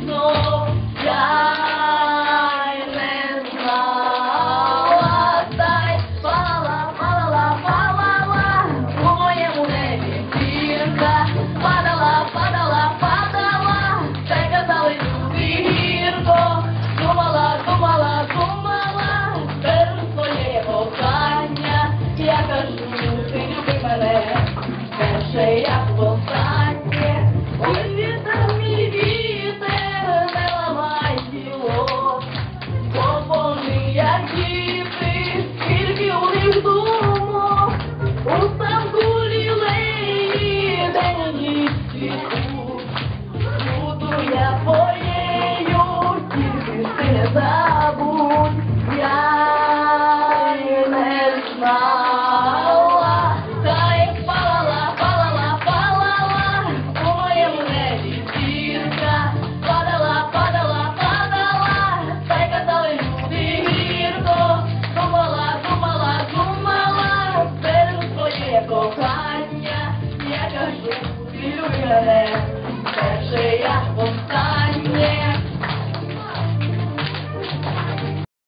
no. забудь, я не знала, та як палала, палала, палала, моєму небі падала, падала, падала, та й казали люди думала, думала, думала, беру своє кохання, я кажу, ти люби мене, перше я останнє.